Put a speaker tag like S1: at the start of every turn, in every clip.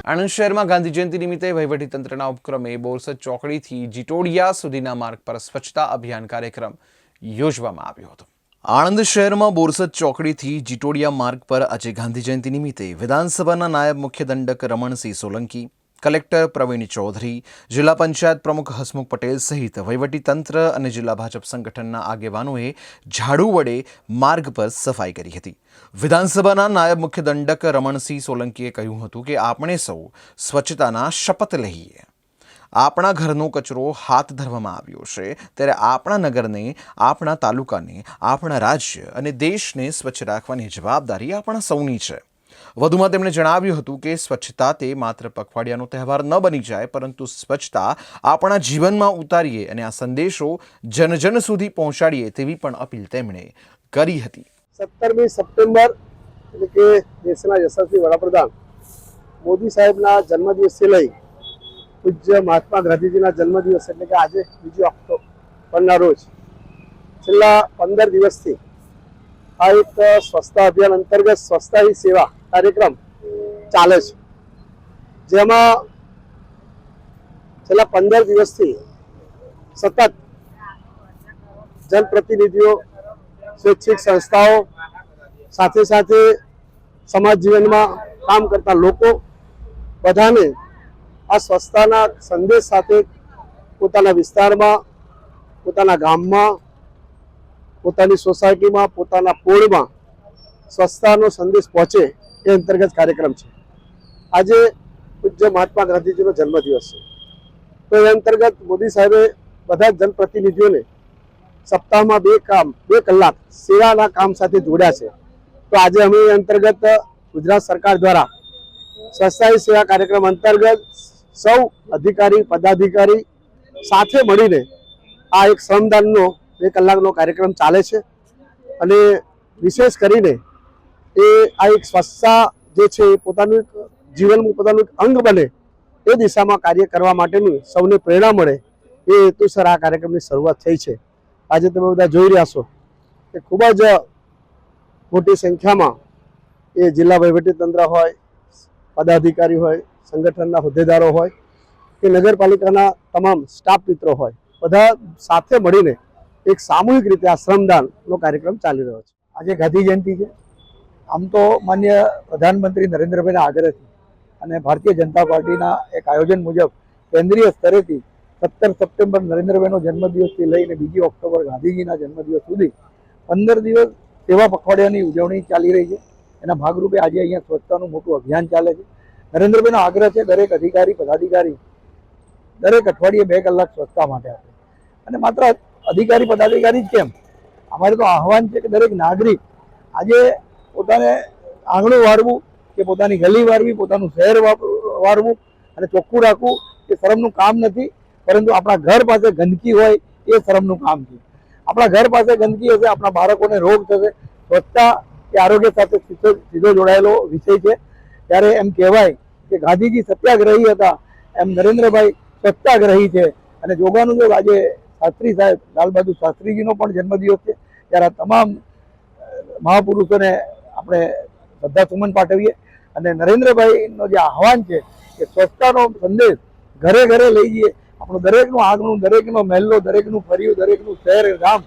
S1: આણંદ શહેરમાં ગાંધી જયંતિ નિમિત્તે વહીવટીતંત્રના ઉપક્રમે બોરસદ ચોકડીથી જીટોડિયા સુધીના માર્ગ પર સ્વચ્છતા અભિયાન કાર્યક્રમ યોજવામાં આવ્યો હતો. આણંદ શહેરમાં બોરસદ ચોકડીથી જીટોડિયા માર્ગ પર આજે ગાંધી જયંતિ નિમિત્તે વિધાનસભાના નાયબ મુખ્ય દંડક રમણસિંહ સોલંકી કલેક્ટર પ્રવીણ ચૌધરી, જિલ્લા પંચાયત પ્રમુખ હસમુખ પટેલ સહિત વહીવટીતંત્ર અને જિલ્લા ભાજપ સંગઠનના આગેવાનોએ ઝાડુ વડે માર્ગ પર સફાઈ કરી હતી. વિધાનસભાના નાયબ મુખ્ય દંડક રમણસિંહ સોલંકીએ કહ્યું હતું કે, આપણે સૌ સ્વચ્છતાના શપથ લઈએ. આપણા ઘરનો કચરો હાથ ધરવામાં આવ્યો છે. ત્યારે આપણા નગરને, આપણા તાલુકાને, આપણા રાજ્ય અને દેશને સ્વચ્છ રાખવાની જવાબદારી આપણા સૌની છે. વધુમાં તેમણે જણાવ્યું હતું કે સ્વચ્છતા તે માત્ર પખવાડિયાનો તહેવાર ન બની જાય, પરંતુ સ્વચ્છતા આપણા જીવનમાં ઉતારીએ અને આ સંદેશો જન જન સુધી પહોંચાડીએ તેવી પણ અપીલ તેમણે કરી હતી.
S2: સત્તરમી સપ્ટેમ્બર, એટલે કે દેશના યશસ્વી વડાપ્રધાન મોદી સાહેબના જન્મદિવસથી લઈ પૂજ્ય મહાત્મા ગાંધીજીના જન્મદિવસ, એટલે કે આજે બીજી ઓક્ટોબરના રોજ છેલ્લા પંદર દિવસથી આ એક સ્વચ્છતા અભિયાન અંતર્ગત સ્વચ્છતા સેવા કાર્યક્રમ ચાલે છે. જેમાં છેલ્લા પંદર દિવસથી સતત જનપ્રતિનિધિઓ, સ્વૈચ્છિક સંસ્થાઓ સાથે સાથે સમાજ જીવનમાં કામ કરતા લોકો બધાને આ સ્વચ્છતાના સંદેશ સાથે પોતાના વિસ્તારમાં, પોતાના ગામમાં, પોતાની સોસાયટીમાં, પોતાના પોળમાં સ્વચ્છતાનો સંદેશ પહોંચે એ અંતર્ગત કાર્યક્રમ છે. આજે પૂજ્ય મહાત્મા ગાંધીજીનો જન્મદિવસ છે. તો એ અંતર્ગત મોદી સાહેબે બધા જનપ્રતિનિધિઓને સપ્તાહમાં બે કામ, બે કલાક સેવાના કામ સાથે જોડ્યા છે. તો આજે અમે અંતર્ગત ગુજરાત સરકાર દ્વારા સ્વચ્છતા સેવા કાર્યક્રમ અંતર્ગત સૌ અધિકારી, પદાધિકારી સાથે મળીને આ એક શ્રમદાનનો બે કલાકનો કાર્યક્રમ ચાલે છે. અને વિશેષ કરીને એ આ એક સ્વચ્છતા જે છે એ પોતાનું એક જીવનનું પોતાનું એક અંગ બને એ દિશામાં કાર્ય કરવા માટેની સૌને પ્રેરણા મળે એ હેતુસર આ કાર્યક્રમની શરૂઆત થઈ છે. આજે તમે બધા જોઈ રહ્યા છો કે ખૂબ જ મોટી સંખ્યામાં એ જિલ્લા વહીવટીતંત્ર હોય, પદાધિકારી હોય, સંગઠનના હોદ્દેદારો હોય, કે નગરપાલિકાના તમામ સ્ટાફ મિત્રો હોય, બધા સાથે મળીને એક સામૂહિક રીતે આ શ્રમદાનનો કાર્યક્રમ ચાલી રહ્યો છે.
S3: આજે ગાંધી જયંતિ છે. આમ તો માન્ય પ્રધાનમંત્રી નરેન્દ્રભાઈના આગ્રહથી અને ભારતીય જનતા પાર્ટીના એક આયોજન મુજબ કેન્દ્રીય સ્તરેથી સત્તર સપ્ટેમ્બર નરેન્દ્રભાઈનો જન્મદિવસથી લઈને બીજી ઓક્ટોબર ગાંધીજીના જન્મદિવસ સુધી પંદર દિવસ સેવા પખવાડિયાની ઉજવણી ચાલી રહી છે. એના ભાગરૂપે આજે અહીંયા સ્વચ્છતાનું મોટું અભિયાન ચાલે છે. નરેન્દ્રભાઈનો આગ્રહ છે દરેક અધિકારી, પદાધિકારી દરેક અઠવાડિયે બે કલાક સ્વચ્છતા માટે આપે. અને માત્ર અધિકારી, પદાધિકારી જ કેમ? અમારે તો આહવાન છે કે દરેક નાગરિક આજે પોતાને આંગણું વાળવું, કે પોતાની ગલી વાળવી, પોતાનું શહેર વાળવું અને ચોખ્ખું રાખવું એ શરમનું કામ નથી. પરંતુ આપણા ઘર પાસે ગંદકી હોય એ શરમનું કામ છે. આપણા ઘર પાસે ગંદકી હશે, આપણા બાળકોને રોગ થશે. સ્વચ્છતા એ આરોગ્ય સાથે સીધો જોડાયેલો વિષય છે. ત્યારે એમ કહેવાય કે ગાંધીજી સત્યાગ્રહી હતા. એમ નરેન્દ્રભાઈ સત્યાગ્રહી છે. અને જોગાનું જો આજે શાસ્ત્રી સાહેબ લાલ બહાદુર શાસ્ત્રીજીનો પણ જન્મદિવસ છે. ત્યારે આ તમામ મહાપુરુષોને આપણે શ્રદ્ધા સુમન પાઠવીએ. અને નરેન્દ્રભાઈનો જે આહવાન છે કે સ્વચ્છતાનો સંદેશ ઘરે ઘરે લઈ જઈએ. આપણું દરેકનું આગનું, દરેકનો મહેલો દરેકનું ફર્યું, દરેકનું શહેર, ગામ,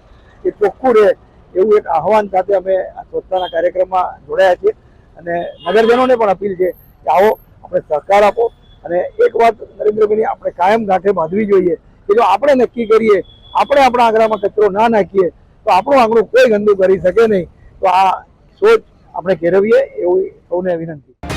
S3: એ ચોખ્ખું રહે એવું એક આહવાન સાથે અમે આ સ્વચ્છતાના કાર્યક્રમમાં જોડાયા છીએ. અને નગરજનોને પણ અપીલ છે કે આવો, આપણે સહકાર આપો. અને એક વાત નરેન્દ્રભાઈની આપણે કાયમ ગાંઠે બાંધવી જોઈએ કે જો આપણે નક્કી કરીએ, આપણે આપણા આંગણામાં કચરો ના નાખીએ, તો આપણું આંગણું કોઈ ગંદુ કરી શકે નહીં. તો આ સોચ આપણે કેળવીએ એવું સૌને વિનંતી